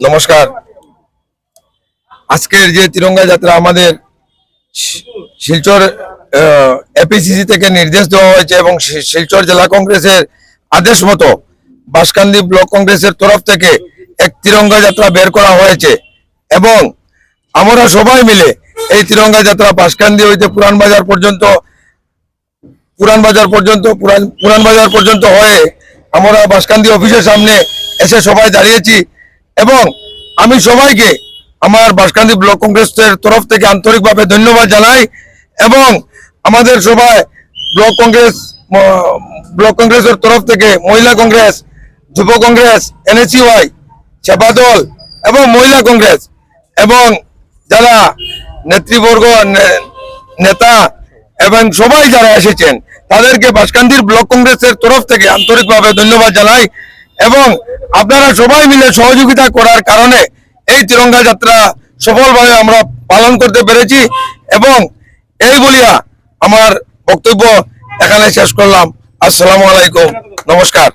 নমস্কার। আজকের যে তিরঙ্গা যাত্রা আমাদের শিলচর এপিসিসি থেকে নির্দেশ দেওয়া হয়েছে এবং শিলচর জেলা কংগ্রেসের আদেশ মতো বাসকান্দি ব্লক কংগ্রেসের তরফ থেকে এক তিরঙ্গা যাত্রা বের করা হয়েছে এবং আমরা সবাই মিলে এই তিরঙ্গা যাত্রা বাসকান্দি হইতে পুরান বাজার পর্যন্ত, পুরান বাজার পর্যন্ত, পুরান পুরান বাজার পর্যন্ত হয়ে আমরা বাসকান্দি অফিসের সামনে এসে সবাই দাঁড়িয়েছি। এবং আমি সবাইকে আমার বাসকান্দি ব্লক কংগ্রেসের তরফ থেকে আন্তরিকভাবে ধন্যবাদ জানাই এবং আমাদের সবাই ব্লক কংগ্রেস ব্লক কংগ্রেসের তরফ থেকে মহিলা কংগ্রেস, যুব কংগ্রেস, এনএসইউআই, সেবা দল এবং মহিলা কংগ্রেস এবং যারা নেতৃবর্গ নেতা এবং সবাই যারা এসেছেন, তাদেরকে বাসকান্দির ব্লক কংগ্রেসের তরফ থেকে আন্তরিকভাবে ধন্যবাদ জানাই। এবং আপনারা সবাই মিলে সহযোগিতা করার কারণে এই তিরঙ্গা যাত্রা সফলভাবে আমরা পালন করতে পেরেছি এবং এই বলিয়া আমার বক্তব্য এখানে শেষ করলাম। আসসালামু আলাইকুম। নমস্কার।